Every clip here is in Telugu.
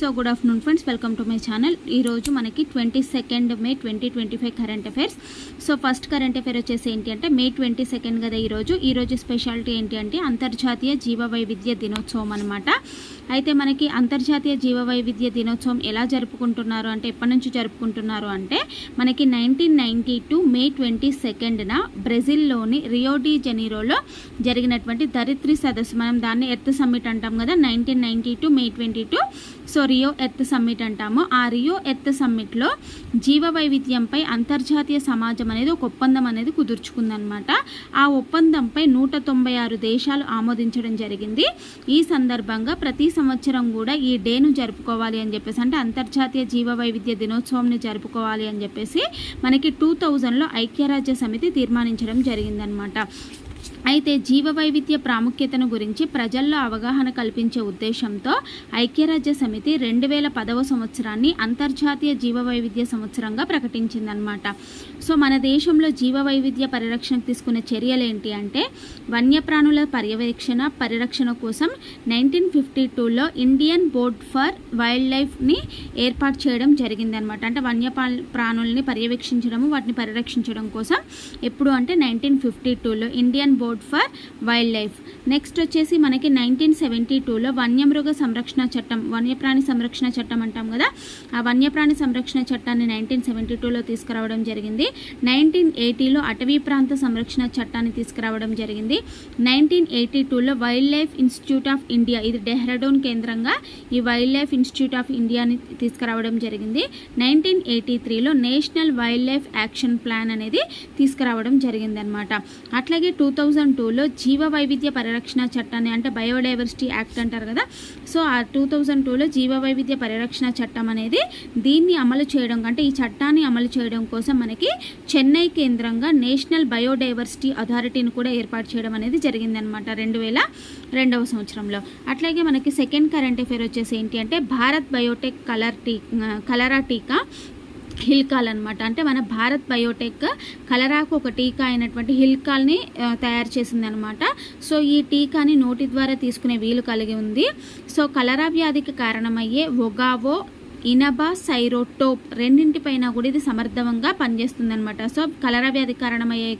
So good afternoon friends welcome to my channel. ఈరోజు మనకి twenty second May twenty twenty five current affairs. So first current affair వచ్చేసి ఏంటి అంటే మే ట్వంటీ సెకండ్ కదా ఈరోజు ఈరోజు స్పెషాలిటీ ఏంటి అంటే అంతర్జాతీయ జీవ వైవిధ్య దినోత్సవం అనమాట అయితే మనకి అంతర్జాతీయ జీవ వైవిధ్య దినోత్సవం ఎలా జరుపుకుంటున్నారు అంటే ఎప్పటి నుంచి జరుపుకుంటున్నారు అంటే మనకి nineteen ninety two May twenty సెకండ్న బ్రెజిల్లోని రియోడి జెనీరోలో జరిగినటువంటి దరిత్రి సదస్సు. మనం దాన్ని ఎర్త్ సమ్మిట్ అంటాం కదా nineteen ninety two May twenty two. So Rio Earth Summit అంటాము. ఆ రియో ఎర్త్ సమ్మిట్లో జీవ వైవిధ్యంపై అంతర్జాతీయ సమాజం అనేది ఒక ఒప్పందం అనేది కుదుర్చుకుందనమాట. ఆ ఒప్పందంపై నూట తొంభై ఆరు దేశాలు ఆమోదించడం జరిగింది. ఈ సందర్భంగా ప్రతి సంవత్సరం కూడా ఈ డేను జరుపుకోవాలి అని చెప్పేసి అంటే అంతర్జాతీయ జీవ వైవిధ్య దినోత్సవంని జరుపుకోవాలి అని చెప్పేసి మనకి టూ థౌజండ్లో ఐక్యరాజ్య సమితి తీర్మానించడం జరిగిందనమాట. అయితే జీవ వైవిధ్య ప్రాముఖ్యతను గురించి ప్రజల్లో అవగాహన కల్పించే ఉద్దేశంతో ఐక్యరాజ్య సమితి రెండు వేల పదవ సంవత్సరాన్ని అంతర్జాతీయ జీవ వైవిధ్య సంవత్సరంగా ప్రకటించిందనమాట సో మన దేశంలో జీవ వైవిధ్య పరిరక్షణకు తీసుకున్న చర్యలు ఏంటి అంటే వన్యప్రాణుల పర్యవేక్షణ పరిరక్షణ కోసం నైన్టీన్ ఫిఫ్టీ టూలో ఇండియన్ బోర్డ్ ఫర్ వైల్డ్ లైఫ్ని ఏర్పాటు చేయడం జరిగిందనమాట అంటే వన్య ప్రాణుల్ని పర్యవేక్షించడము వాటిని పరిరక్షించడం కోసం ఎప్పుడు అంటే నైన్టీన్ ఫిఫ్టీ టూలో Indian board for wildlife next వచ్చేసి మనకి నైన్టీన్ సెవెంటీ టూలో వన్యమృగ సంరక్షణ చట్టం వన్యప్రాణి సంరక్షణ చట్టం అంటాం కదా. ఆ వన్యప్రాణి సంరక్షణ చట్టాన్ని నైన్టీన్ సెవెంటీ టూలో తీసుకురావడం జరిగింది. నైన్టీన్ ఎయిటీలో అటవీ ప్రాంత సంరక్షణ చట్టాన్ని తీసుకురావడం జరిగింది. నైన్టీన్ ఎయిటీ టూలో wildlife institute of India ఇది డెహ్రాడూన్ కేంద్రంగా ఈ వైల్డ్ లైఫ్ ఇన్స్టిట్యూట్ ఆఫ్ ఇండియాని తీసుకురావడం జరిగింది. నైన్టీన్ ఎయిటీ త్రీలో national wildlife action plan అనేది తీసుకురావడం జరిగిందనమాట అట్లాగే టూ థౌజండ్ టూలో జీవ వైవిధ్య పరిరక్షణ చట్టాన్ని అంటే బయోడైవర్సిటీ యాక్ట్ అంటారు కదా సో ఆ టూ థౌజండ్ టూలో జీవ వైవిధ్య పరిరక్షణ చట్టం అనేది దీన్ని అమలు చేయడం అంటే ఈ చట్టాన్ని అమలు చేయడం కోసం మనకి చెన్నై కేంద్రంగా నేషనల్ బయోడైవర్సిటీ అథారిటీని కూడా ఏర్పాటు చేయడం అనేది జరిగిందనమాట రెండు వేల రెండవ సంవత్సరంలో. అట్లాగే మనకి సెకండ్ కరెంట్ అఫేర్ వచ్చేసి ఏంటి అంటే భారత్ బయోటెక్ కలర్ టీ కలరా టీకా హిల్కాల్ అనమాట అంటే మన భారత్ బయోటెక్ కలరాకు ఒక టీకా అయినటువంటి హిల్కాల్ని తయారు చేసిందనమాట సో ఈ టీకాని నోటి ద్వారా తీసుకునే వీలు కలిగి ఉంది. సో కలరా వ్యాధికి కారణమయ్యే ఒగావో ఇనబా సైరోటోప్ రెండింటిపైన కూడా ఇది సమర్థవంగా పనిచేస్తుంది అనమాట సో కలరా వ్యాధి కారణమయ్యే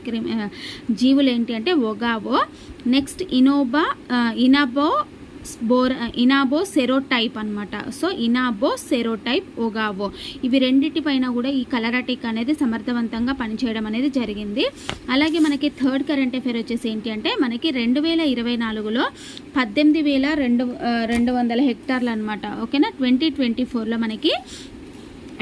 జీవులు ఏంటి అంటే ఒగావో. నెక్స్ట్ ఇనోబా ఇనబో బోర్ ఇనాబో సెరోటైప్ అనమాట సో ఇనాబో సెరోటైప్ ఒగావో. ఇవి రెండింటి పైన కూడా ఈ కలరాటిక్ అనేది సమర్థవంతంగా పనిచేయడం అనేది జరిగింది. అలాగే మనకి థర్డ్ కరెంట్ అఫేర్ వచ్చేసి ఏంటి అంటే మనకి రెండు వేల ఇరవై నాలుగులో పద్దెనిమిది వేల రెండు రెండు వందల హెక్టార్లు అనమాట ఓకేనా? ట్వంటీ ట్వంటీ ఫోర్లో మనకి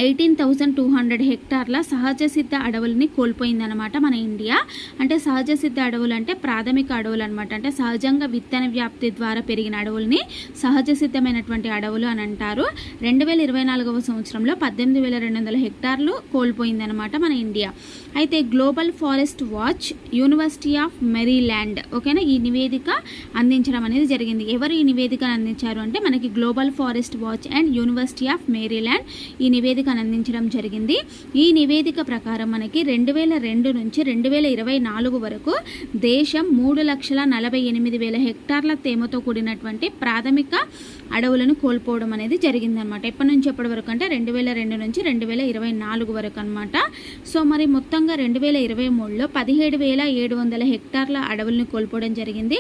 ఎయిటీన్ థౌజండ్ టూ హండ్రెడ్ హెక్టార్ల సహజ సిద్ధ అడవులని కోల్పోయిందనమాట మన ఇండియా. అంటే సహజ సిద్ధ అడవులు అంటే ప్రాథమిక అడవులు అనమాట అంటే సహజంగా విత్తన వ్యాప్తి ద్వారా పెరిగిన అడవుల్ని సహజ సిద్ధమైనటువంటి అడవులు అని అంటారు. రెండు వేల ఇరవై నాలుగవ సంవత్సరంలో పద్దెనిమిది వేల రెండు వందల హెక్టార్లు కోల్పోయిందనమాట మన ఇండియా. అయితే Global Forest Watch University of Maryland ఓకేనా? ఈ నివేదిక అందించడం అనేది జరిగింది. ఎవరు ఈ నివేదికను అందించారు అంటే మనకి global forest watch and university of Maryland ఈ నివేదిక నివేదికను అందించడం జరిగింది. ఈ నివేదిక ప్రకారం మనకి రెండు వేల రెండు నుంచి రెండు వేల ఇరవై నాలుగు వరకు దేశం మూడు లక్షల నలభై ఎనిమిది వేల హెక్టార్ల తేమతో కూడినటువంటి ప్రాథమిక అడవులను కోల్పోవడం అనేది జరిగిందనమాట ఎప్పటి నుంచి ఎప్పటి వరకు అంటే రెండు వేల రెండు నుంచి రెండు వేల ఇరవై నాలుగు వరకు అనమాట సో మరి మొత్తంగా రెండు వేల ఇరవై మూడులో పదిహేడు వేల ఏడు వందల హెక్టార్ల అడవులను కోల్పోవడం జరిగింది.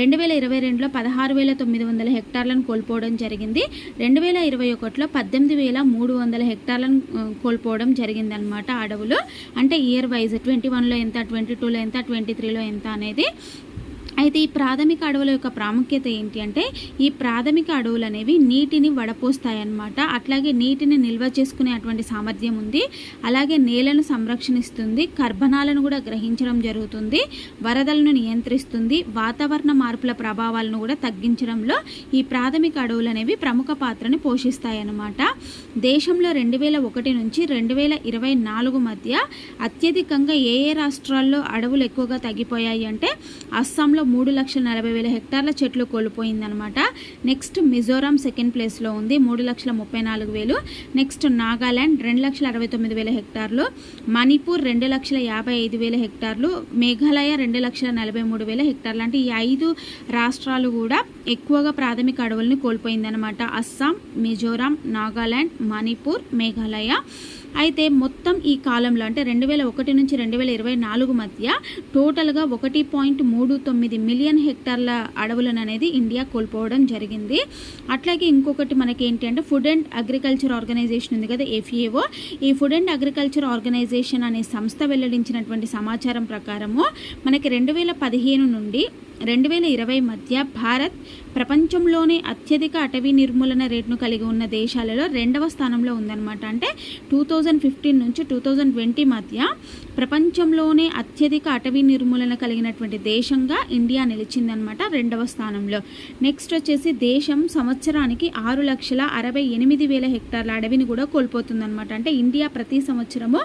రెండు వేల ఇరవై రెండులో పదహారు వేల తొమ్మిది వందల హెక్టార్లను కోల్పోవడం జరిగింది. రెండు వేల ఇరవై ఒకటిలో పద్దెనిమిది వేల మూడు వందల జీవితాలను కోల్పోవడం జరిగిందనమాట అడవులు అంటే ఇయర్ వైజ్ ట్వంటీ వన్లో ఎంత ట్వంటీ టూలో ఎంత ట్వంటీ త్రీలో ఎంత అనేది అయితే ఈ ప్రాథమిక అడవుల యొక్క ప్రాముఖ్యత ఏంటి అంటే ఈ ప్రాథమిక అడవులు అనేవి నీటిని వడపోస్తాయన్నమాట. అట్లాగే నీటిని నిల్వ చేసుకునే అటువంటి సామర్థ్యం ఉంది. అలాగే నేలను సంరక్షణిస్తుంది. కర్బనాలను కూడా గ్రహించడం జరుగుతుంది. వరదలను నియంత్రిస్తుంది. వాతావరణ మార్పుల ప్రభావాలను కూడా తగ్గించడంలో ఈ ప్రాథమిక అడవులు అనేవి ప్రముఖ పాత్రని పోషిస్తాయన్నమాట. దేశంలో రెండు వేల ఒకటి నుంచి రెండు వేల ఇరవై నాలుగు మధ్య అత్యధికంగా ఏ ఏ రాష్ట్రాల్లో అడవులు ఎక్కువగా తగ్గిపోయాయి అంటే అస్సాంలో మూడు లక్షల నలభై వేల హెక్టార్ల చెట్లు కోల్పోయిందనమాట. నెక్స్ట్ మిజోరాం సెకండ్ ప్లేస్లో ఉంది మూడు లక్షల ముప్పై నాలుగు వేలు. నెక్స్ట్ నాగాల్యాండ్ రెండు లక్షల అరవై తొమ్మిది వేల హెక్టార్లు. మణిపూర్ రెండు లక్షల యాభై ఐదు వేల హెక్టార్లు. మేఘాలయ రెండు లక్షల నలభై మూడు వేల హెక్టార్లు. అంటే ఈ ఐదు రాష్ట్రాలు కూడా ఎక్కువగా ప్రాథమిక అడవులను కోల్పోయిందనమాట. అస్సాం మిజోరాం నాగాల్యాండ్ మణిపూర్ మేఘాలయ. అయితే మొత్తం ఈ కాలంలో అంటే రెండు వేల ఒకటి నుంచి రెండు వేల ఇరవై నాలుగు మధ్య టోటల్గా ఒకటి పాయింట్ మూడు తొమ్మిది మిలియన్ హెక్టార్ల అడవులను అనేది ఇండియా కోల్పోవడం జరిగింది. అట్లాగే ఇంకొకటి మనకి ఏంటి అంటే ఫుడ్ అండ్ అగ్రికల్చర్ ఆర్గనైజేషన్ ఉంది కదా ఎఫ్ఏఓ ఈ ఫుడ్ అండ్ అగ్రికల్చర్ ఆర్గనైజేషన్ అనే సంస్థ వెల్లడించినటువంటి సమాచారం ప్రకారము మనకి రెండు వేల పదిహేను నుండి రెండు వేల ఇరవై మధ్య భారత్ ప్రపంచంలోనే అత్యధిక అటవీ నిర్మూలన రేటును కలిగి ఉన్న దేశాలలో రెండవ స్థానంలో ఉందన్నమాట. అంటే టూ థౌజండ్ ఫిఫ్టీన్ నుంచి టూ థౌజండ్ ట్వంటీ మధ్య ప్రపంచంలోనే అత్యధిక అటవీ నిర్మూలన కలిగినటువంటి దేశంగా ఇండియా నిలిచిందనమాట రెండవ స్థానంలో. నెక్స్ట్ వచ్చేసి దేశం సంవత్సరానికి ఆరు లక్షల అరవై ఎనిమిది వేల హెక్టార్ల అడవిని కూడా కోల్పోతుందన్నమాట. అంటే ఇండియా ప్రతి సంవత్సరము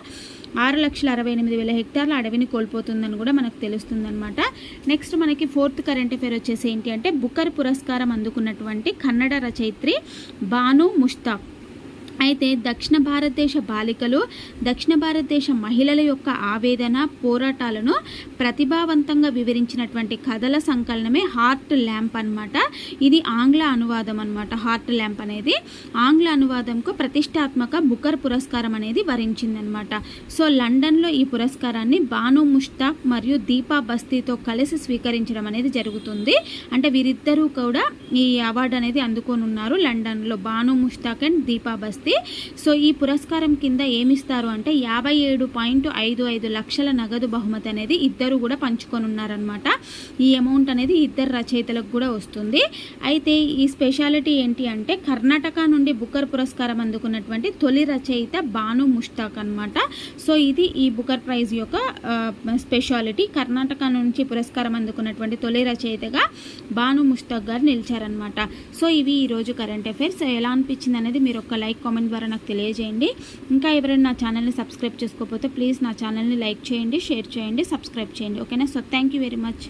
ఆరు లక్షల అరవై ఎనిమిది వేల హెక్టార్ల అడవిని కోల్పోతుందని కూడా మనకు తెలుస్తుందనమాట నెక్స్ట్ మనకి ఫోర్త్ కరెంట్ అఫేర్ వచ్చేసి ఏంటి అంటే బుకర్ పురస్కారం అందుకున్నటువంటి కన్నడ రచయిత్రి బాను ముష్తాక్. అయితే దక్షిణ భారతదేశ బాలికలు దక్షిణ భారతదేశ మహిళల యొక్క ఆవేదన పోరాటాలను ప్రతిభావంతంగా వివరించినటువంటి కథల సంకలనమే హార్ట్ ల్యాంప్ అన్నమాట. ఇది ఆంగ్ల అనువాదం అన్నమాట హార్ట్ ల్యాంప్ అనేది. ఆంగ్ల అనువాదంకు ప్రతిష్టాత్మక బుకర్ పురస్కారం అనేది వరించిందనమాట సో లండన్లో ఈ పురస్కారాన్ని బాను ముష్తాక్ మరియు దీపా బస్తీతో కలిసి స్వీకరించడం అనేది జరుగుతుంది. అంటే వీరిద్దరూ కూడా ఈ అవార్డు అనేది అందుకోనున్నారు లండన్లో బాను ముష్తాక్ అండ్ దీపా బస్తీ. సో ఈ పురస్కారం కింద ఏమిస్తారు అంటే యాభై ఏడు పాయింట్ ఐదు ఐదు లక్షల నగదు బహుమతి అనేది ఇద్దరు కూడా పంచుకొనున్నారనమాట ఈ అమౌంట్ అనేది ఇద్దరు రచయితలకు కూడా వస్తుంది. అయితే ఈ స్పెషాలిటీ ఏంటి అంటే కర్ణాటక నుండి బుకర్ పురస్కారం అందుకున్నటువంటి తొలి రచయిత బాను ముష్తాక్ అనమాట సో ఇది ఈ బుకర్ ప్రైజ్ యొక్క స్పెషాలిటీ. కర్ణాటక నుంచి పురస్కారం అందుకున్నటువంటి తొలి రచయితగా బాను ముష్తాక్ గారు నిలిచారనమాట సో ఇవి ఈరోజు కరెంట్ అఫైర్స్. ఎలా అనిపించింది అనేది మీరు ఒక లైక్ కామెంట్ ద్వారా నాకు తెలియజేయండి. ఇంకా ఎవరైనా నా ఛానల్ని సబ్స్క్రైబ్ చేసుకోకపోతే ప్లీజ్ నా ఛానల్ని లైక్ చేయండి షేర్ చేయండి సబ్స్క్రైబ్ చేయండి. ఓకేనా so thank you very much